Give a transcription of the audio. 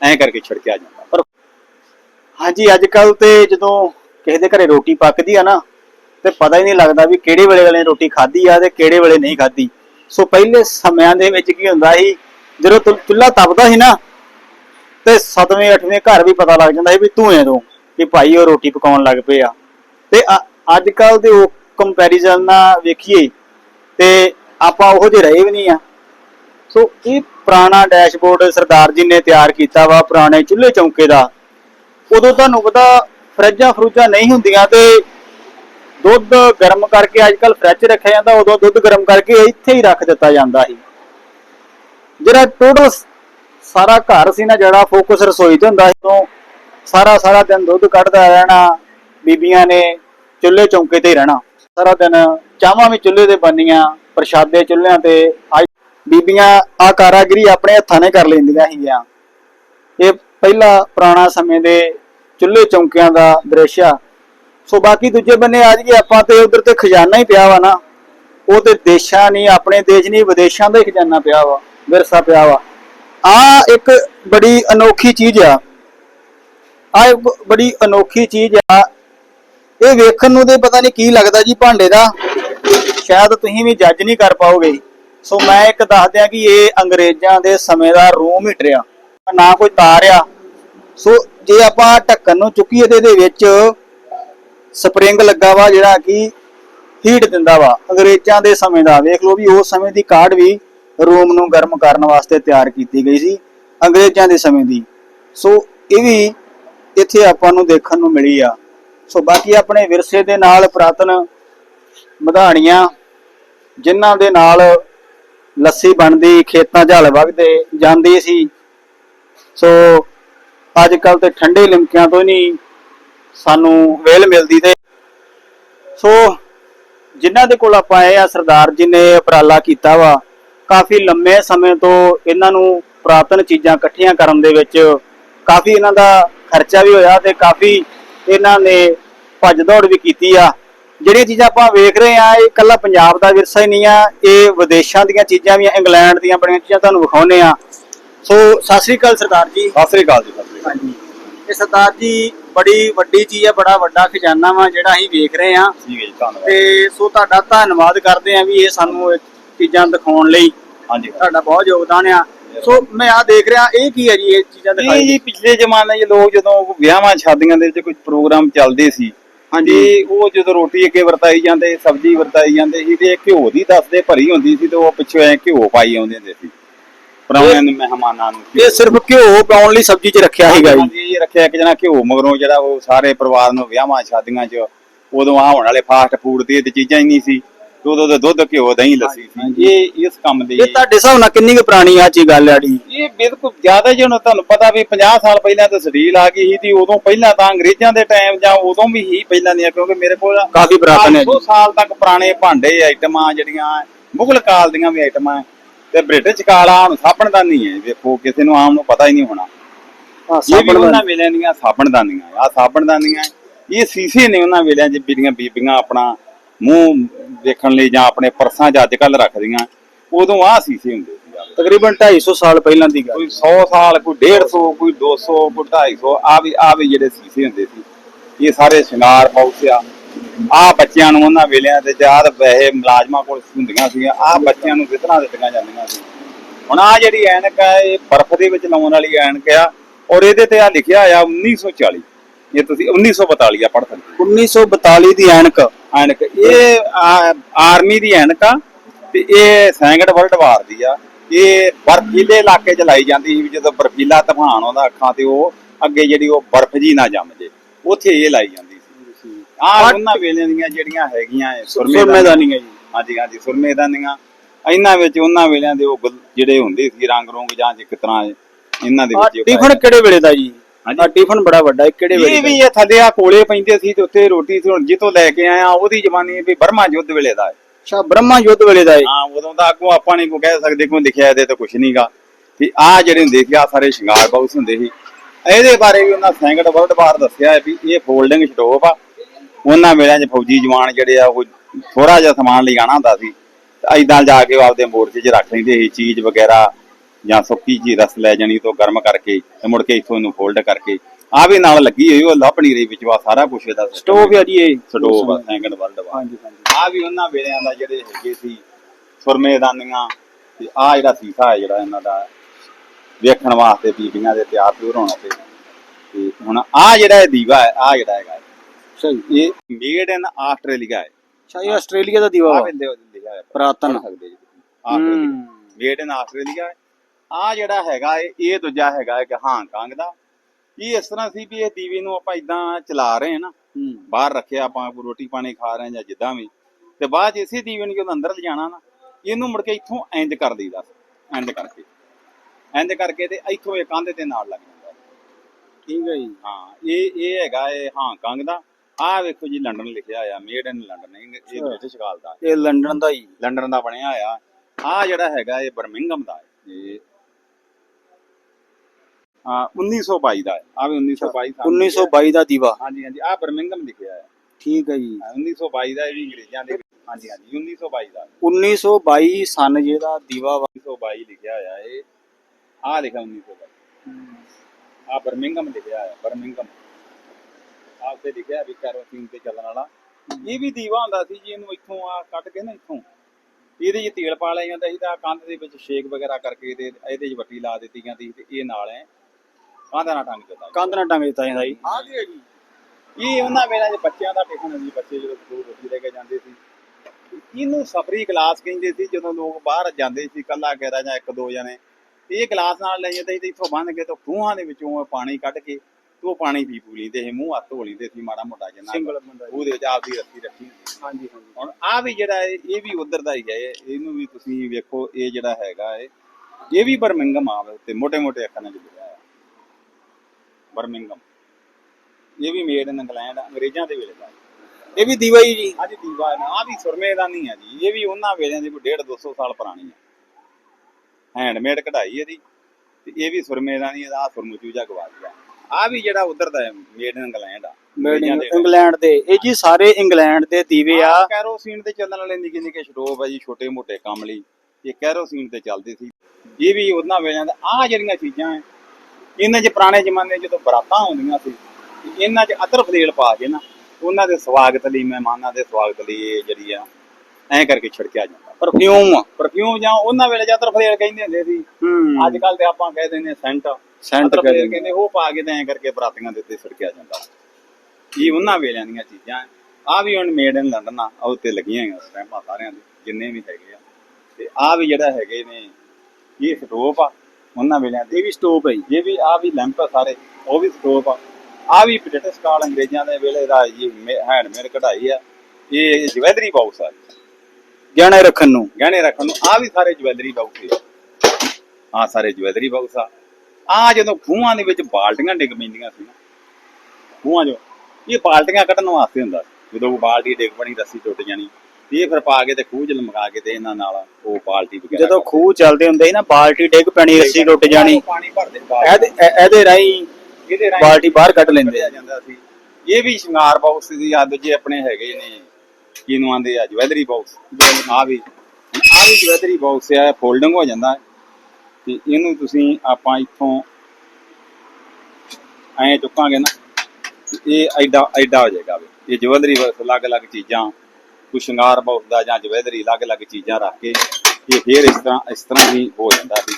ਐਂ ਕਰਕੇ ਛਿੜਕਿਆ ਜਾਂਦਾ। ਪਰ ਹਾਂਜੀ ਅੱਜ ਕੱਲ ਤੇ ਜਦੋਂ ਕਿਸੇ ਦੇ ਘਰੇ ਰੋਟੀ ਪੱਕਦੀ ਆ ਨਾ, ਤੇ ਪਤਾ ਹੀ ਨਹੀਂ ਲੱਗਦਾ ਵੀ ਕਿਹੜੇ ਵੇਲੇ ਵਾਲੇ ਰੋਟੀ ਖਾਧੀ ਆ ਤੇ ਕਿਹੜੇ ਵੇਲੇ ਨਹੀਂ ਖਾਧੀ। ਸੋ ਪਹਿਲੇ ਸਮਿਆਂ ਦੇ ਵਿੱਚ ਕੀ ਹੁੰਦਾ ਸੀ, ਜਦੋਂ ਚੁੱਲ੍ਹਾ ਤਪਦਾ ਸੀ ਨਾ, ਤੇ ਸੱਤਵੇਂ, ਅੱਠਵੇਂ ਘਰ ਵੀ ਪਤਾ ਲੱਗ ਜਾਂਦਾ ਸੀ ਵੀ ਧੂਏ ਤੋਂ ਕਿ ਭਾਈ ਉਹ ਰੋਟੀ ਪਕਾਉਣ ਲੱਗ ਪਏ ਆ। ਤੇ ਅੱਜ ਕੱਲ ਦੇ ਉਹ ਕੰਪੈਰੀਜ਼ਨ ਨਾਲ ਵੇਖੀਏ, ਤੇ ਆਪਾਂ ਉਹੋ ਜਿਹੇ ਰਹੇ ਵੀ ਨਹੀਂ ਆ। ਸੋ ਇਹ ਪੁਰਾਣਾ ਡੈਸ਼ਬੋਰਡ ਸਰਦਾਰ ਜੀ ਨੇ ਤਿਆਰ ਕੀਤਾ ਵਾ, ਪੁਰਾਣੇ ਚੁੱਲ੍ਹੇ ਚੌਂਕੇ ਦਾ। ਉਦੋਂ ਤੁਹਾਨੂੰ ਪਤਾ ਫਰਿੱਜਾਂ ਫਰੂਜਾਂ ਨਹੀਂ ਹੁੰਦੀਆਂ ਤੇ ਦੁੱਧ ਗਰਮ ਕਰਕੇ ਅੱਜ ਕੱਲ ਰੱਖਿਆ ਜਾਂਦਾ, ਉਦੋਂ ਦੁੱਧ ਗਰਮ ਕਰਕੇ ਇੱਥੇ ਹੀ ਰੱਖ ਦਿੱਤਾ ਜਾਂਦਾ ਸੀ। ਜਿਹੜਾ ਟੋਟਲ ਸਾਰਾ ਘਰ ਸੀ ਨਾ, ਜਿਹੜਾ ਫੋਕਸ ਰਸੋਈ ਤੇ ਹੁੰਦਾ ਸੀ ਤੋਂ ਸਾਰਾ ਸਾਰਾ ਦਿਨ ਦੁੱਧ ਕੱਢਦਾ ਰਹਿਣਾ, ਬੀਬੀਆਂ ਨੇ ਚੁੱਲ੍ਹੇ ਚੌਂਕੇ ਤੇ ਹੀ ਰਹਿਣਾ। ਸਾਰਾ ਦਿਨ ਚਾਹਾਂ ਵੀ ਚੁੱਲ੍ਹੇ ਤੇ ਬੰਨੀਆਂ ਪ੍ਰਸ਼ਾਦੇ ਚੁੱਲ੍ਹਿਆਂ ਤੇ, ਅੱਜ ਬੀਬੀਆਂ ਆ ਕਾਰਾਗਰੀ ਆਪਣੇ ਹੱਥਾਂ ਨੇ ਕਰ ਲੈਂਦੀਆਂ ਸੀਗੀਆਂ। ਇਹ ਪਹਿਲਾ ਪੁਰਾਣਾ ਸਮੇਂ ਦੇ ਚੁੱਲ੍ਹੇ ਚੌਂਕਿਆਂ ਦਾ ਦ੍ਰਿਸ਼ ਆ। ਸੋ ਬਾਕੀ ਦੂਜੇ ਬੰਨੇ ਆ ਜਾਈਏ, ਆਪਾਂ ਤੇ ਉਧਰ ਤੇ ਖਜ਼ਾਨਾ ਹੀ ਪਿਆ ਵਾ ਨਾ। ਉਹ ਤੇ ਦੇਸ਼ਾਂ ਨਹੀਂ, ਆਪਣੇ ਦੇਸ਼ ਨਹੀਂ, ਵਿਦੇਸ਼ਾਂ ਦਾ ਹੀ ਖਜ਼ਾਨਾ ਪਿਆ ਵਾ, ਵਿਰਸਾ ਪਿਆ ਵਾ। ਆ ਇੱਕ ਬੜੀ ਅਨੋਖੀ ਚੀਜ਼ ਆ। ਆ ਇੱਕ ਬੜੀ ਅਨੋਖੀ ਚੀਜ਼ ਆ। ਇਹ ਵੇਖਣ ਨੂੰ ਤੇ ਪਤਾ ਨਹੀਂ ਕੀ ਲੱਗਦਾ ਜੀ ਭਾਂਡੇ ਦਾ। ਸ਼ਾਇਦ ਤੁਸੀਂ ਵੀ ਜੱਜ ਨਹੀਂ ਕਰ ਪਾਓਗੇ। ਸੋ ਮੈਂ ਇੱਕ ਦੱਸ ਦਿਆਂ ਕਿ ਇਹ ਅੰਗਰੇਜ਼ਾਂ ਦੇ ਸਮੇਂ ਦਾ ਰੂਮ ਹੀਟਰ ਆ ਨਾ ਕੋਈ ਤਾਰ ਆ। ਸੋ ਜੇ ਆਪਾਂ ਢੱਕਣ ਨੂੰ ਚੁੱਕੀਏ ਤੇ ਇਹਦੇ ਵਿੱਚ ਸਪਰਿੰਗ ਲੱਗਾ ਵਾ, ਜਿਹੜਾ ਕਿ ਹੀਟ ਦਿੰਦਾ ਵਾ। ਅੰਗਰੇਜ਼ਾਂ ਦੇ ਸਮੇਂ ਦਾ, ਵੇਖ ਲਓ ਵੀ ਉਸ ਸਮੇਂ ਦੀ ਕਾਢ ਵੀ ਰੂਮ ਨੂੰ ਗਰਮ ਕਰਨ ਵਾਸਤੇ ਤਿਆਰ ਕੀਤੀ ਗਈ ਸੀ, ਅੰਗਰੇਜ਼ਾਂ ਦੇ ਸਮੇਂ ਦੀ। ਸੋ ਇਹ ਵੀ ਇੱਥੇ ਆਪਾਂ ਨੂੰ ਦੇਖਣ ਨੂੰ ਮਿਲੀ ਆ। ਸੋ ਬਾਕੀ ਆਪਣੇ ਵਿਰਸੇ ਦੇ ਨਾਲ ਪੁਰਾਤਨ ਮਧਾਣੀਆਂ, ਜਿਨ੍ਹਾਂ ਦੇ ਨਾਲ ਲੱਸੀ ਬਣਦੀ, ਖੇਤਾਂ 'ਚ ਹਲ ਵਗਦੇ, ਜਾਂਦੀ ਸੀ। ਸੋ ਅੱਜ ਕੱਲ ਤੇ ਠੰਡੇ ਲਿਮਕਿਆਂ ਤੋਂ ਨਹੀਂ ਸਾਨੂੰ ਵੇਲ ਮਿਲਦੀ ਤੇ ਸੋ ਜਿਨ੍ਹਾਂ ਦੇ ਕੋਲ ਆਪਾਂ ਆਏ ਆ, ਸਰਦਾਰ ਜੀ ਨੇ ਉਪਰਾਲਾ ਕੀਤਾ ਵਾ। ਕਾਫੀ ਲੰਮੇ ਸਮੇਂ ਤੋਂ ਇਹਨਾਂ ਨੂੰ ਪੁਰਾਤਨ ਚੀਜ਼ਾਂ ਇਕੱਠੀਆਂ ਕਰਨ ਦੇ ਵਿੱਚ ਕਾਫੀ ਇਹਨਾਂ ਦਾ ਖਰਚਾ ਵੀ ਹੋਇਆ ਤੇ ਕਾਫੀ ਇਹਨਾਂ ਨੇ ਭੱਜ ਦੌੜ ਵੀ ਕੀਤੀ ਆ। ਜਿਹੜੀਆਂ ਚੀਜ਼ਾਂ ਆਪਾਂ ਵੇਖ ਰਹੇ ਆ ਇਹ ਇਕੱਲਾ ਪੰਜਾਬ ਦਾ ਵਿਰਸਾ ਹੀ ਨਹੀਂ ਆ ਇਹ ਵਿਦੇਸ਼ਾਂ ਦੀਆਂ ਚੀਜ਼ਾਂ ਵੀ ਆ, ਇੰਗਲੈਂਡ ਦੀਆਂ ਬੜੀਆਂ ਚੀਜ਼ਾਂ ਤੁਹਾਨੂੰ ਵਿਖਾਉਨੇ ਆ ਸੋ ਸਤਿ ਸ੍ਰੀ ਅਕਾਲ ਸਰਦਾਰ ਜੀ। ਸਤਿ ਸ੍ਰੀ ਅਕਾਲ ਜੀ ਸਤਿ ਸ੍ਰੀ ਅਕਾਲ। ਹਾਂਜੀ। ਇਹ ਸਰਦਾਰ ਜੀ ਬੜੀ ਵੱਡੀ ਚੀਜ਼ ਹੈ ਬੜਾ ਵੱਡਾ ਖਜ਼ਾਨਾ ਵਾ ਜਿਹੜਾ ਅਸੀਂ ਵੇਖ ਰਹੇ ਆ ਠੀਕ ਹੈ। ਜੀ ਧੰਨਵਾਦ। ਤੇ ਸੋ ਤੁਹਾਡਾ ਧੰਨਵਾਦ ਕਰਦੇ ਆ ਵੀ ਇਹ ਸਾਨੂੰ ਇਹ ਚੀਜ਼ਾਂ ਦਿਖਾਉਣ ਲਈ। ਹਾਂਜੀ। ਤੁਹਾਡਾ ਬਹੁਤ ਯੋਗਦਾਨ ਆ। ਸੋ ਮੈਂ ਆ ਦੇਖ ਰਿਹਾ ਇਹ ਕੀ ਹੈ ਜੀ ਇਹ ਚੀਜ਼ਾਂ ਦਿਖਾਈ ਜੀ ਪਿਛਲੇ ਜ਼ਮਾਨੇ 'ਚ ਲੋਕ ਜਦੋਂ ਵਿਆਹਾਂ ਸ਼ਾਦੀਆਂ ਦੇ ਵਿੱਚ ਕੋਈ ਪ੍ਰੋਗਰਾਮ ਚੱਲਦੇ ਸੀ ਹਾਂਜੀ। ਉਹ ਜਦੋਂ ਰੋਟੀ ਅੱਗੇ ਵਰਤਾਈ ਜਾਂਦੇ ਸਬਜ਼ੀ ਵਰਤਾਈ ਜਾਂਦੇ ਸੀ ਤੇ ਘਿਓ ਦੀ ਦੱਸਦੇ ਭਰੀ ਹੁੰਦੀ ਸੀ ਤੇ ਉਹ ਪਿੱਛੋਂ ਐ ਘਿਓ ਪਾਈ ਆਉਂਦੇ ਹੁੰਦੇ ਸੀ। ਪਰੌਣਿਆਂ ਨੂੰ ਮਹਿਮਾਨਾਂ ਨੂੰ। ਇਹ ਸਿਰਫ ਘਿਓ ਪਾਉਣ ਲਈ ਸਬਜ਼ੀ 'ਚ ਰੱਖਿਆ ਹੈਗਾ ਜੀ। ਇਹ ਰੱਖਿਆ ਇੱਕ ਜਣਾ ਘਿਓ ਮਗਰੋਂ ਜਿਹੜਾ ਉਹ ਸਾਰੇ ਪਰਿਵਾਰ ਨੂੰ ਵਿਆਹਾਂ ਸ਼ਾਦੀਆਂ 'ਚ ਉਦੋਂ ਆ ਹੋਣ ਵਾਲੇ ਫਾਸਟ ਫੂਡ ਦੀ ਤੇ ਚੀਜ਼ਾਂ ਹੀ ਨਹੀਂ ਸੀ। ਉਦੋਂ ਤਾਂ ਦੁੱਧ ਘਿਓ ਦਹੀਂ ਲੱਸੀ ਸੀ ਇਹ ਇਸ ਕੰਮ ਦੇ ਇਹ ਤੁਹਾਡੇ ਹਿਸਾਬ ਨਾਲ ਕਿੰਨੀ ਕੁ ਪੁਰਾਣੀ ਆ ਚੀ ਗੱਲ ਆੜੀ? ਇਹ ਬਿਲਕੁਲ ਜ਼ਿਆਦਾ ਜੀ ਹੁਣ ਤੁਹਾਨੂੰ ਪਤਾ ਵੀ 50 ਸਾਲ ਪਹਿਲਾਂ ਤਾਂ ਸਟੀਲ ਆ ਗਈ ਸੀ ਤੇ ਉਦੋਂ ਪਹਿਲਾਂ ਤਾਂ ਅੰਗਰੇਜ਼ਾਂ ਦੇ ਟਾਈਮ ਜਾਂ ਉਦੋਂ ਵੀ ਹੀ ਪਹਿਲਾਂ ਦੀਆਂ ਕਿਉਂਕਿ ਮੇਰੇ ਕੋਲ ਕਾਫੀ ਪੁਰਾਤਨ ਹੈ 500 ਸਾਲ ਤੱਕ ਪੁਰਾਣੇ ਭਾਂਡੇ ਆਈਟਮਾਂ ਜਿਹੜੀਆਂ ਮੁਗਲ ਕਾਲ ਦੀਆਂ ਵੀ ਆਈਟਮਾਂ ਤੇ ਬ੍ਰਿਟਿਸ਼ ਕਾਲ ਆ ਹੁਣ ਸਾਬਣਦਾਨੀ ਹੈ। ਵੇਖੋ ਕਿਸੇ ਨੂੰ ਆਮ ਨੂੰ ਪਤਾ ਹੀ ਨਹੀਂ ਹੋਣਾ। ਇਹ ਵੀ ਉਹਨਾਂ ਵੇਲਿਆਂ ਦੀਆਂ ਸਾਬਣਦਾਨੀਆਂ ਆ ਸਾਬਣਦਾਨੀਆਂ ਇਹ ਸੀਸੇ ਨੇ ਉਹਨਾਂ ਵੇਲਿਆਂ 'ਚ ਜਿਹੜੀਆਂ ਬੀਬੀਆਂ ਆਪਣਾ ਮੂੰਹ ਵੇਖਣ ਲਈ ਜਾਂ ਆਪਣੇ ਪਰਸਾਂ 'ਚ ਅੱਜ ਕੱਲ ਰੱਖਦੀਆਂ ਉਦੋਂ ਆ ਸੀਸੇ ਹੁੰਦੇ ਸੀ ਤਕਰੀਬਨ 250 ਸਾਲ ਪਹਿਲਾਂ ਦੀ ਗੱਲ ਕੋਈ 100 ਸਾਲ ਕੋਈ 150 ਕੋਈ 200 ਕੋਈ 250 ਆ ਵੀ ਆ ਵੀ ਜਿਹੜੇ ਸੀਸੇ ਹੁੰਦੇ ਸੀ ਇਹ ਸਾਰੇ ਸ਼ਿੰਗਾਰ ਬਾਕਸ ਆ। ਆ ਬੱਚਿਆਂ ਨੂੰ ਉਹਨਾਂ ਵੇਲਿਆਂ ਤੇ ਯਾਦ ਵੈਸੇ ਮੁਲਾਜ਼ਮਾਂ ਕੋਲ ਹੁੰਦੀਆਂ ਸੀ ਆ ਬੱਚਿਆਂ ਨੂੰ ਵਿਤਨਾ ਦਿੱਤੀਆਂ ਜਾਂਦੀਆਂ ਸੀ। ਹੁਣ ਆ ਜਿਹੜੀ ਐਨਕ ਹੈ ਇਹ ਬਰਫ਼ ਦੇ ਵਿੱਚ ਲਾਉਣ ਵਾਲੀ ਐਨਕ ਆ ਔਰ ਇਹਦੇ ਤੇ ਆ ਲਿਖਿਆ ਆ 1940 ਇਹ ਤੁਸੀਂ 1942 ਆ ਪੜ੍ਹ ਸਕਦੇ 1942 ਦੀ ਐਨਕ ਐਨਕ ਇਹ ਆਰਮੀ ਦੀ ਐਨਕ ਆ ਤੇ ਇਹ ਸੈਂਕੜ ਵਰਲਡ ਵਾਰ ਦੀ ਆ। ਇਹ ਬਰਫੀਲੇ ਇਲਾਕੇ ਚ ਲਾਈ ਜਾਂਦੀ ਸੀ ਜਦੋਂ ਬਰਫੀਲਾ ਤੂਫਾਨ ਆਉਂਦਾ ਅੱਖਾਂ ਤੇ ਉਹ ਅੱਗੇ ਜਿਹੜੀ ਉਹ ਬਰਫ ਜੀ ਨਾ ਜੰਮ ਜੇ ਉੱਥੇ ਇਹ ਲਾਈ ਜਾਂਦੀ ਸੀ। ਆ ਉਹਨਾਂ ਵੇਲੇ ਦੀਆਂ ਜਿਹੜੀਆਂ ਹੈਗੀਆਂ ਸੁਰਮੇਦਾਨੀਆਂ। ਜੀ। ਹਾਂਜੀ ਹਾਂਜੀ ਸੁਰਮੇਦਾਨੀਆਂ। ਇਹਨਾਂ ਵਿੱਚ ਉਹਨਾਂ ਵੇਲਿਆਂ ਦੇ ਉਹ ਜਿਹੜੇ ਹੁੰਦੇ ਸੀ ਰੰਗ ਰੋਂਗ ਜਾਂ ਜਿਸ ਤਰ੍ਹਾਂ ਇਹਨਾਂ ਦੇ ਵਿੱਚ ਟਿਫਨ ਕਿਹੜੇ ਵੇਲੇ ਦਾ ਜੀ। ਆ ਟਿਫਨ ਬੜਾ ਵੱਡਾ ਹੈ ਕਿਹੜੇ ਵੇਲੇ ਇਹ ਵੀ ਇਹ ਥੱਲੇ ਆ ਕੋਲੇ ਪੈਂਦੇ ਸੀ ਤੇ ਉੱਤੇ ਰੋਟੀ ਸੀ ਹੁਣ ਜਿੱਥੋਂ ਲੈ ਕੇ ਆਇਆ ਉਹਦੀ ਜ਼ਮਾਨੀ ਵੀ ਬਰਮਾ ਯੁੱਧ ਵੇਲੇ ਦਾ ਹੈ। ਅੱਛਾ ਬ੍ਰਹਮਾ ਯੁੱਧ ਵੇਲੇ ਦਾ ਹੈ। ਹਾਂ ਉਦੋਂ ਦਾ ਅੱਗੋਂ ਆਪਾਂ ਨਹੀਂ ਕੋ ਕਹਿ ਸਕਦੇ ਕੋਈ ਲਿਖਿਆ ਇਹਦੇ ਤੇ ਕੁਝ ਨਹੀਂਗਾ ਵੀ ਆ ਜਿਹੜੇ ਹੁੰਦੇ ਸੀ ਆ ਸਾਰੇ ਸ਼ਿੰਗਾਰ ਬਾਕਸ ਹੁੰਦੇ ਸੀ। ਇਹਦੇ ਬਾਰੇ ਵੀ ਉਹਨਾਂ ਸੈਂਕੜ ਵਰਡ ਬਾਰ ਦੱਸਿਆ ਹੈ ਵੀ ਇਹ ਫੋਲਡਿੰਗ ਸਟੋਪ ਆ। ਉਹਨਾਂ ਵੇਲਿਆਂ 'ਚ ਫੌਜੀ ਜਵਾਨ ਜਿਹੜੇ ਆ ਉਹ ਥੋੜਾ ਜਿਹਾ ਸਮਾਨ ਲਿਜਾਣਾ ਹੁੰਦਾ ਸੀ। ਤੇ ਐਦਾਂ ਜਾ ਕੇ ਆਪਦੇ ਮੋਰਚੇ 'ਚ ਰੱਖ ਲੈਂਦੇ ਸੀ ਚੀਜ਼ ਵਗੈਰਾ। ਜਾਂ ਸੁੱਕੀ ਚੀਜ਼ ਰਸ ਲੈ ਜਾਣੀ ਤੋਂ ਗਰਮ ਕਰਕੇ ਤੇ ਮੁੜ ਕੇ ਇੱਥੋਂ ਇਹਨੂੰ ਫੋਲਡ ਕਰਕੇ। ਆ ਵੀ ਨਾਲ ਲੱਗੀ ਹੋਈ ਉਹ ਲੱਭ ਨਹੀਂ ਰਹੀ ਵਿੱਚ ਵਾ ਸਾਰਾ ਕੁਝ ਇਹਦਾ ਸਟੋਵ ਆ ਜੀ ਇਹ। ਸਟੋਪ ਆ ਸੈਂਕੜ ਵਰਲਡ ਵਾ ਹਾਂਜੀ ਹਾਂਜੀ। ਆ ਵੀ ਉਹਨਾਂ ਵੇਲਿਆਂ ਦਾ ਜਿਹੜੇ ਹੈਗੇ ਸੀ ਸੁਰਮੇਦਾਨੀਆਂ ਤੇ ਆ ਜਿਹੜਾ ਸੀਸਾ ਹੈ ਜਿਹੜਾ ਇਹਨਾਂ ਦਾ ਵੇਖਣ ਵਾਸਤੇ ਬੀਬੀਆਂ ਦੇ ਤਿਆਰ ਤਿਉਰ ਹੋਣ ਤੇ ਤੇ ਹੁਣ ਆ ਜਿਹੜਾ ਇਹ ਦੀਵਾ ਹੈ ਆ ਜਿਹੜਾ ਹੈਗਾ ਜੀ ਇਹ ਮੇਡ ਇਨ ਆਸਟ੍ਰੇਲੀਆ ਹੈ। ਅੱਛਾ ਇਹ ਆਸਟ੍ਰੇਲੀਆ ਦਾ ਦੀਵਾ ਆ ਵਾ ਬੰਦੇ ਲਿਖਿਆ ਹੋਇਆ ਪੁਰਾਤਨ। ਸਕਦੇ ਜੀ ਆਸਟ੍ਰੇਲੀਆ ਹੂੰ। ਮੇਡ ਇਨ ਆਸਟ੍ਰੇਲੀਆ ਆ ਜਿਹੜਾ ਹੈਗਾ ਇਹ ਇਹ ਦੂਜਾ ਹੈਗਾ ਕਿ ਹਾਂਗਕਾਂਗ ਦਾ। ਇਹ ਇਸ ਤਰ੍ਹਾਂ ਸੀ ਵੀ ਇਹ ਦੀਵੇ ਨੂੰ ਆਪਾਂ ਇਦਾਂ ਚਲਾ ਰਹੇ ਹਾਂ ਨਾ ਬਾਹਰ ਰੱਖਿਆ ਆਪਾਂ ਰੋਟੀ ਪਾਣੀ ਖਾ ਰਹੇ ਹਾਂ ਜਾਂ ਜਿੱਦਾਂ ਵੀ ਤੇ ਬਾਅਦ ਇਸੇ ਦੀਵੇ ਨੂੰ ਜਦੋਂ ਅੰਦਰ ਲਿਜਾਣਾ ਨਾ ਇਹਨੂੰ ਮੁੜ ਕੇ ਇੱਥੋਂ ਇੰਜ ਕਰ ਦਈਦਾ ਇੰਜ ਕਰਕੇ। ਇੰਜ ਕਰਕੇ ਤੇ ਇੱਥੋਂ ਇਹ ਕੰਧ ਦੇ ਨਾਲ ਲੱਗ ਜਾਂਦਾ ਠੀਕ ਹੈ ਜੀ। ਹਾਂ ਇਹ ਇਹ ਹੈਗਾ ਇਹ ਹਾਂਗਕਾਂਗ ਦਾ। ਆਹ ਵੇਖੋ ਜੀ ਲੰਡਨ ਲਿਖਿਆ ਹੋਇਆ ਮੇਡ ਇਨ ਲੰਡਨ ਇਹ ਬ੍ਰਿਟਿਸ਼ ਕਾਲ ਦਾ। ਇਹ ਲੰਡਨ ਦਾ ਹੀ। ਲੰਡਨ ਦਾ ਬਣਿਆ ਹੋਇਆ। ਆ ਜਿਹੜਾ ਹੈਗਾ ਇਹ ਬਰਮਿੰਗਮ ਦਾ ਹੈ ਇਹ ਹਾਂ 1922 ਦਾ ਹੈ। ਆ ਵੀ 1922 ਸਾਲ 1922 ਦਾ ਦੀਵਾ। ਹਾਂਜੀ ਹਾਂਜੀ। ਆ ਬਰਮਿੰਗਮ ਲਿਖਿਆ ਹੈ। ਠੀਕ ਹੈ ਜੀ। 1922 ਦਾ ਇਹ ਵੀ ਅੰਗਰੇਜ਼ਾਂ ਦੇ ਹਾਂਜੀ ਹਾਂਜੀ। 1922 ਦਾ। 1922 ਸਨ ਜਿਹਦਾ ਦੀਵਾ ਵਾ। 1922 ਲਿਖਿਆ ਹੋਇਆ ਇਹ। ਆ ਲਿਖਿਆ 1922 ਆ ਬਰਮਿੰਗਮ ਲਿਖਿਆ ਹੈ ਬਰਮਿੰਗਮ ਆ ਉੱਤੇ ਲਿਖਿਆ ਵੀ ਕੈਰੋਸੀਨ ਤੇ ਚੱਲਣ ਵਾਲਾ। ਇਹ ਵੀ ਦੀਵਾ ਹੁੰਦਾ ਸੀ ਜੀ ਇਹਨੂੰ ਇੱਥੋਂ ਆ ਕੱਟ ਕੇ ਨਾ ਇੱਥੋਂ। ਇਹਦੇ 'ਚ ਤੇਲ ਪਾ ਲਿਆ ਜਾਂਦਾ ਸੀ ਤਾਂ ਕੰਧ ਦੇ ਵਿੱਚ ਸ਼ੇਕ ਵਗੈਰਾ ਕਰਕੇ ਤੇ ਇਹਦੇ 'ਚ ਵੱਟੀ ਲਾ ਦਿੱਤੀ ਜਾਂਦੀ ਸੀ ਤੇ ਇਹ ਨਾਲ ਐ ਕੰਧ ਨਾਲ ਟੰਗ ਦਿੱਤਾ ਜਾਂਦਾ ਜੀ। ਇਹ ਉਹਨਾਂ ਵੇਲੇ ਦੇ ਬੱਚਿਆਂ ਦਾ ਟਿਫਨ ਜੀ ਬੱਚੇ ਜਦੋਂ ਸਕੂਲ ਰੋਟੀ ਲੈ ਕੇ ਜਾਂਦੇ ਸੀ। ਇਹਨੂੰ ਸਫਰੀ ਗਲਾਸ ਕਹਿੰਦੇ ਸੀ ਜਦੋਂ ਲੋਕ ਬਾਹਰ ਜਾਂਦੇ ਸੀ ਕੱਲਾ ਗੈਰਾ ਜਾਂ ਇੱਕ ਦੋ ਜਣੇ ਇਹ ਗਲਾਸ ਨਾਲ ਲੈ ਜਾਂਦੇ ਸੀ ਇੱਥੋਂ ਬੰਨ ਕੇ ਤੇ ਖੂਹਾਂ ਦੇ ਵਿੱਚੋਂ ਪਾਣੀ ਕੱਢ ਕੇ ਤੋ ਪਾਣੀ ਪੀ ਪੂ ਲਈਦੇ ਸੀ ਮੂੰਹ ਹੱਥ ਧੋ ਲਈਦੇ ਸੀ ਮਾੜਾ ਮੋਟਾ ਜਿਹਾ ਸਿੰਗਲ ਬੰਦਾ ਉਹਦੇ ਵਿੱਚ ਆਪਦੀ ਰੱਸੀ ਰੱਖੀ ਹਾਂਜੀ ਹਾਂਜੀ। ਹੁਣ ਆ ਵੀ ਜਿਹੜਾ ਹੈ ਇਹ ਵੀ ਉਧਰ ਦਾ ਹੀ ਹੈ ਇਹਨੂੰ ਵੀ ਤੁਸੀਂ ਵੇਖੋ ਇਹ ਜਿਹੜਾ ਹੈਗਾ ਇਹ ਇਹ ਵੀ ਬਰਮਿੰਗਮ ਆ ਤੇ ਮੋਟੇ ਮੋٹے ਅੱਖਾਂ ਨਾਲ ਜੁੜਿਆ ਬਰਮਿੰਗਮ ਇਹ ਵੀ ਮੇਡ ਇਨ ਇੰਗਲੈਂਡ ਅੰਗਰੇਜ਼ਾਂ ਦੇ ਵੇਲੇ ਦਾ। ਇਹ ਵੀ ਦੀਵਾ ਹੀ ਜੀ ਅੱਜ ਦੀਵਾ ਹੈ ਆ ਵੀ ਸੁਰਮੇ ਦਾ ਨਹੀਂ ਹੈ ਜੀ। ਇਹ ਵੀ ਉਹਨਾਂ ਵੇਲਿਆਂ ਦੀ ਕੋਈ 1.5 200 ਸਾਲ ਪੁਰਾਣੀ ਹੈ। ਹੈਂਡਮੇਡ ਕਢਾਈ ਇਹਦੀ ਤੇ ਇਹ ਵੀ ਸੁਰਮੇ ਦਾ ਨਹੀਂ ਇਹਦਾ ਸੁਰਮਚੂ ਜਾ ਗਵਾ ਗਿਆ। ਆ ਵੀ ਜਿਹੜਾ ਉਧਰ ਦਾ ਮੇਡ ਇਨ ਇੰਗਲੈਂਡ ਆ ਇੰਗਲੈਂਡ ਦੇ। ਇਹ ਜੀ ਸਾਰੇ ਇੰਗਲੈਂਡ ਦੇ ਦੀਵੇ ਆ। ਕੈਰੋਸੀਨ ਤੇ ਚੱਲਣ ਵਾਲੇ ਨਿੱਕੇ ਨਿੱਕੇ ਸਟੋਵ ਆ ਜੀ ਛੋਟੇ ਮੋਟੇ ਕੰਮ ਲਈ ਇਹ ਕੈਰੋਸੀਨ ਤੇ ਚੱਲਦੇ ਸੀ। ਇਹ ਵੀ ਉਹਨਾਂ ਵੇਲਿਆਂ ਦਾ ਆ ਜਿਹੜੀਆਂ ਚੀਜ਼ਾਂ ਇਹਨਾਂ 'ਚ ਪੁਰਾਣੇ ਜ਼ਮਾਨੇ ਜਦੋਂ ਬਰਾਤਾਂ ਆਉਂਦੀਆਂ ਸੀ ਇਹਨਾਂ 'ਚ ਅਤਰ ਫਲੇਲ ਪਾ ਕੇ ਨਾ ਉਹਨਾਂ ਦੇ ਸਵਾਗਤ ਲਈ ਮਹਿਮਾਨਾਂ ਦੇ ਸਵਾਗਤ ਲਈ ਇਹ ਜਿਹੜੀ ਆ ਐਂ ਕਰਕੇ ਛਿੜਕਿਆ ਜਾਂਦਾ। ਪਰਫਿਊਮ ਪਰਫਿਊਮ ਜਾਂ ਉਹਨਾਂ ਵੇਲੇ ਜਾਂ ਅਤਰ ਫਲੇਲ ਕਹਿੰਦੇ ਹੁੰਦੇ ਸੀ। ਅੱਜ ਕੱਲ ਤੇ ਆਪਾਂ ਕਹਿ ਦਿੰਦੇ ਸੈਂਟ। ਸੈਂਟ ਕਹਿੰਦੇ ਉਹ ਪਾ ਕੇ ਤੇ ਐਂ ਕਰਕੇ ਬਰਾਤੀਆਂ ਦੇ ਉੱਤੇ ਛਿੜਕਿਆ ਜਾਂਦਾ। ਇਹ ਉਹਨਾਂ ਵੇਲਿਆਂ ਦੀਆਂ ਚੀਜ਼ਾਂ ਆ ਵੀ ਹੁਣ ਮੇਡ ਇਨ ਲੰਡਨ ਆ ਉੱਤੇ ਲੱਗੀਆਂ ਹੋਈਆਂ ਸਟੈਂਪਾਂ ਸਾਰਿਆਂ ਦੇ ਜਿੰਨੇ ਵੀ ਹੈਗੇ ਆ। ਤੇ ਆ ਵੀ ਜਿਹੜਾ ਹੈਗੇ ਨੇ ਇਹ ਸਟੋਪ ਆ। ਉਹਨਾਂ ਵੇਲਿਆਂ ਦੇ ਇਹ ਵੀ ਸਟੋਪ ਹੈ ਇਹ ਵੀ ਆ ਵੀ ਲੈਂਪ ਆ ਸਾਰੇ, ਉਹ ਵੀ ਸਟੋਪ ਆ। ਆ ਵੀ ਬ੍ਰਿਟਿਸ਼ ਕਾਲ ਅੰਗਰੇਜ਼ਾਂ ਦੇ ਵੇਲੇ ਦਾ ਜੀ ਹੈਂਡਮੇਡ ਕਢਾਈ ਆ। ਇਹ ਜਵੈਲਰੀ ਬਾਕਸ ਆ। ਗਹਿਣੇ ਰੱਖਣ ਨੂੰ, ਗਹਿਣੇ ਰੱਖਣ ਨੂੰ ਆ ਵੀ ਸਾਰੇ ਜਵੈਲਰੀ ਬਾਕਸ ਆ। ਆ ਸਾਰੇ ਜਵੈਲਰੀ ਬਾਕਸ ਆ। ਆ ਜਦੋਂ ਖੂਹਾਂ ਦੇ ਵਿੱਚ ਬਾਲਟੀਆਂ ਡਿੱਗ ਪੈਂਦੀਆਂ ਸੀ ਖੂਹਾਂ 'ਚੋਂ, ਇਹ ਬਾਲਟੀਆਂ ਕੱਢਣ ਵਾਸਤੇ ਹੁੰਦਾ ਸੀ। ਜਦੋਂ ਬਾਲਟੀ ਡਿੱਗ ਪਣੀ ਰੱਸੀ ਟੁੱਟ ਜਾਣੀ। ਇਹ ਫਿਰ ਪਾ ਕੇ ਤੇ ਖੂਹ 'ਚ ਲਮਕਾ ਕੇ ਤੇ ਇਹਨਾਂ ਨਾਲ ਉਹ ਬਾਲਟੀ ਵਗੈਰਾ ਜਦੋਂ ਖੂਹ ਚੱਲਦੇ ਹੁੰਦੇ ਸੀ ਨਾ ਬਾਲਟੀ ਡਿੱਗ ਪੈਣੀ ਰੱਸੀ ਟੁੱਟ ਜਾਣੀ। ਪਾਣੀ ਭਰਦੇ ਇਹਦੇ ਇਹ- ਇਹਦੇ ਰਾਹੀਂ ਇਹਦੇ ਰਾਹੀਂ ਬਾਲਟੀ ਬਾਹਰ ਕੱਢ ਲੈਂਦੇ ਕੱਢਿਆ ਜਾਂਦਾ ਸੀ। ਇਹ ਵੀ ਸ਼ਿੰਗਾਰ ਬਾਕਸ ਦੀ ਆ ਦੂਜੇ ਆਪਣੇ ਹੈਗੇ ਨੇ ਕਿਨੂੰ ਆਂਦੇ ਆ ਜਵੈਲਰੀ ਬਾਕਸ ਆ ਵੀ ਆ ਵੀ ਜਵੈਲਰੀ ਬਾਕਸ ਆ ਫੋਲਡਿੰਗ ਹੋ ਜਾਂਦਾ। ਤੇ ਇਹਨੂੰ ਤੁਸੀਂ ਆਪਾਂ ਇੱਥੋਂ ਐਂ ਚੁੱਕਾਂਗੇ ਨਾ ਇਹ ਐਡਾ ਐਡਾ ਹੋ ਜਾਏਗਾ ਵੀ। ਇਹ ਜਵੈਲਰੀ ਬਾਕਸ ਅਲੱਗ-ਅਲੱਗ ਚੀਜ਼ਾਂ ਕੋਈ ਸ਼ਿੰਗਾਰ ਬਹੁਤ ਦਾ ਜਾਂ ਜਵੈਦਰੀ ਅਲੱਗ-ਅਲੱਗ ਚੀਜ਼ਾਂ ਰੱਖ ਕੇ ਇਹ ਫੇਰ ਇਸ ਤਰ੍ਹਾਂ ਇਸ ਤਰ੍ਹਾਂ ਹੀ ਹੋ ਜਾਂਦਾ ਸੀ।